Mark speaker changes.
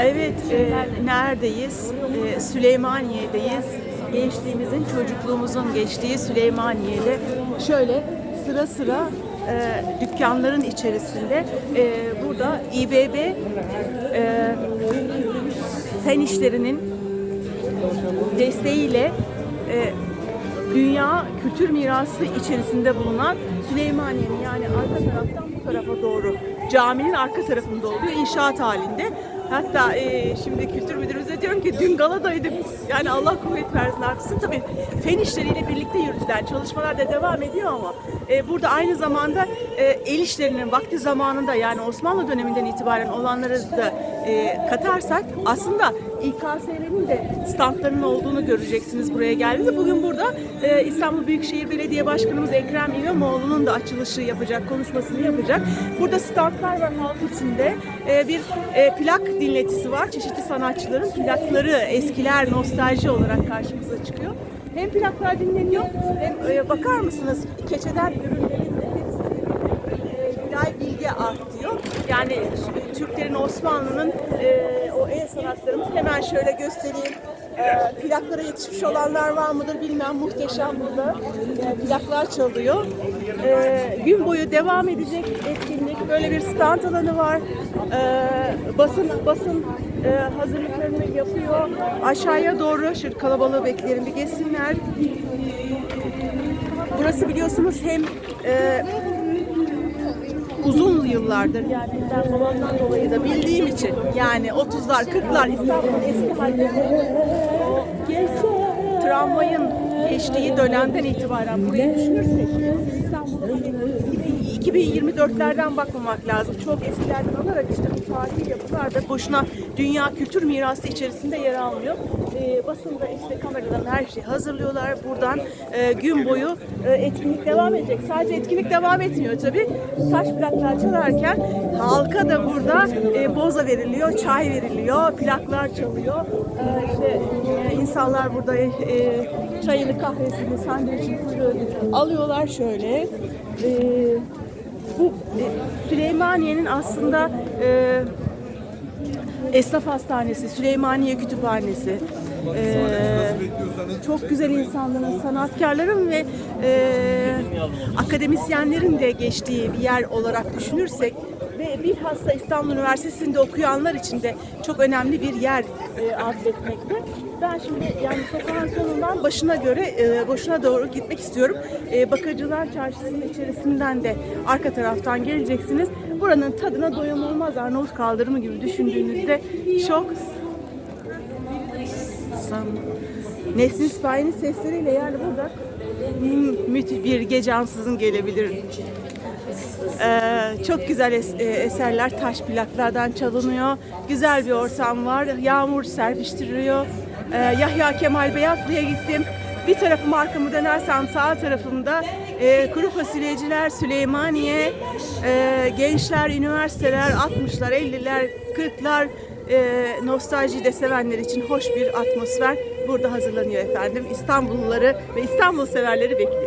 Speaker 1: Evet, e, neredeyiz? E, Süleymaniye'deyiz. Gençliğimizin, çocukluğumuzun geçtiği Süleymaniye'de şöyle sıra sıra e, dükkanların içerisinde e, burada İBB e, fen işlerinin desteğiyle e, dünya kültür mirası içerisinde bulunan Süleymaniye'nin yani arka taraftan bu tarafa doğru caminin arka tarafında oluyor inşaat halinde. Hatta e, şimdi kültür müdürümüze diyorum ki dün galadaydık. Yani Allah kuvvet versin artısın. Tabii fen işleriyle birlikte yürütülen çalışmalar da devam ediyor ama e, burada aynı zamanda e, el işlerinin vakti zamanında yani Osmanlı döneminden itibaren olanları da e, katarsak aslında İKSV'nin de standlarının olduğunu göreceksiniz buraya geldiğinizde. Bugün burada e, İstanbul Büyükşehir Belediye Başkanımız Ekrem İmamoğlu'nun da açılışı yapacak, konuşmasını yapacak. Burada standlar var halk içinde. E, bir e, plak dinletisi var. Çeşitli sanatçıların plakları eskiler, nostalji olarak karşımıza çıkıyor. Hem plaklar dinleniyor hem e, bakar mısınız keçeden e, Bilge artıyor. Yani Türklerin Osmanlı'nın e, o el sanatlarımız hemen şöyle göstereyim. E, plaklara yetişmiş olanlar var mıdır bilmem muhteşem burada. E, plaklar çalıyor. E, gün boyu devam edecek etkinlik. Böyle bir stand alanı var. E, basın basın e, hazırlıklarını yapıyor. Aşağıya doğru şu kalabalığı bekleyelim bir geçsinler. Burası biliyorsunuz hem e, uzun yıllardır ben babamdan dolayı da bildiğim için yani 30'lar 40'lar İstanbul'un eski hallerinde o tramvayın geçtiği dönemden itibaren burayı düşünürsek İstanbul'a 2024'lerden bakmamak lazım. Çok eskilerden alarak işte bu tarihi yapılar da boşuna dünya kültür mirası içerisinde yer almıyor. Ee, basında işte kameradan her şeyi hazırlıyorlar. Buradan e, gün boyu e, etkinlik devam edecek. Sadece etkinlik devam etmiyor tabii. Taş plaklar çalarken halka da burada e, boza veriliyor, çay veriliyor, plaklar çalıyor. Ee, işte e, insanlar burada e, çayını, kahvesini, sandviçini, alıyorlar şöyle. Ee, bu e, Süleymaniye'nin aslında e, Esnaf Hastanesi, Süleymaniye Kütüphanesi, e, çok güzel insanların, sanatkarların ve e, akademisyenlerin de geçtiği bir yer olarak düşünürsek ve bilhassa İstanbul Üniversitesi'nde okuyanlar için de çok önemli bir yer e, atfetmekte. Ben şimdi yani sokağın sonundan başına göre e, boşuna doğru gitmek istiyorum. E, Bakırcılar Çarşısı'nın içerisinden de arka taraftan geleceksiniz. Buranın tadına doyum olmaz Arnavut kaldırımı gibi düşündüğünüzde çok Nesin Sipahi'nin sesleriyle yani burada hmm, müthiş bir gece ansızın gelebilir. Ee, çok güzel es- e, eserler taş plaklardan çalınıyor. Güzel bir ortam var. Yağmur serpiştiriyor. Ee, Yahya Kemal Beyatlı'ya gittim. Bir tarafım arkamı dönersem sağ tarafımda e, kuru fasulyeciler, Süleymaniye, e, gençler, üniversiteler, 60'lar, 50'ler, 40'lar e, nostalji de sevenler için hoş bir atmosfer burada hazırlanıyor efendim. İstanbulluları ve İstanbul severleri bekliyor.